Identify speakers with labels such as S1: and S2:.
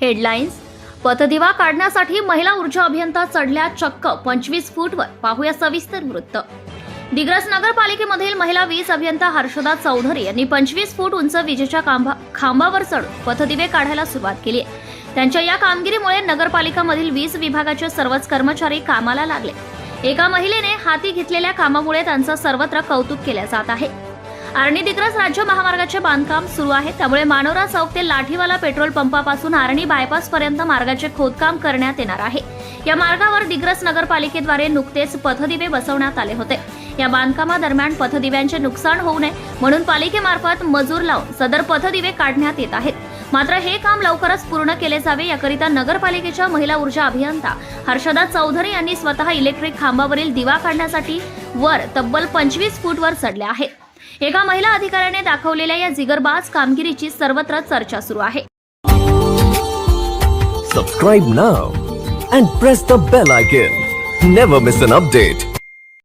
S1: Headlines पथदिवा काढण्यासाठी महिला ऊर्जा अभियंता चढल्या चक्क पंचवीस फूटवर. पाहूया सविस्तर वृत्त. दिग्रस नगरपालिकेमधील महिला वीज अभियंता हर्षदा चौधरी यांनी पंचवीस फूट उंच विजेच्या खांबा खांबावर चढून पथदिवे काढायला सुरुवात केली आहे. त्यांच्या या कामगिरीमुळे नगरपालिकामधील वीज विभागाचे सर्वच कर्मचारी कामाला लागले. एका महिलेने हाती घेतलेल्या कामामुळे त्यांचं सर्वत्र कौतुक केले जात आहे. आर्णी दिग्रस राज्य महामार्गाचे बांधकाम सुरू आहे. त्यामुळे मानोरा चौक ते लाठीवाला पेट्रोल पंपापासून आर्णी बायपास पर्यंत मार्गाचे खोदकाम करण्यात येणार आहे. या मार्गावर दिग्रस नगरपालिकेद्वारे नुकतेच पथदिवे बसवण्यात आले होते. या बांधकामादरम्यान पथदिव्यांचे नुकसान होऊ नये म्हणून पालिकेमार्फत मजूर लावून सदर पथदिवे काढण्यात येत आहेत. मात्र हे काम लवकरच पूर्ण केले जावे याकरिता नगरपालिकेच्या महिला ऊर्जा अभियंता हर्षदा चौधरी यांनी स्वतः इलेक्ट्रिक खांबावरील दिवा काढण्यासाठी वर तब्बल पंचवीस फूटवर चढल्या आहेत. एका महिला अधिकाऱ्याने दाखवलेल्या या जिगरबाज कामगिरीची सर्वत्र चर्चा सुरू आहे
S2: subscribe now and press the bell icon never miss an update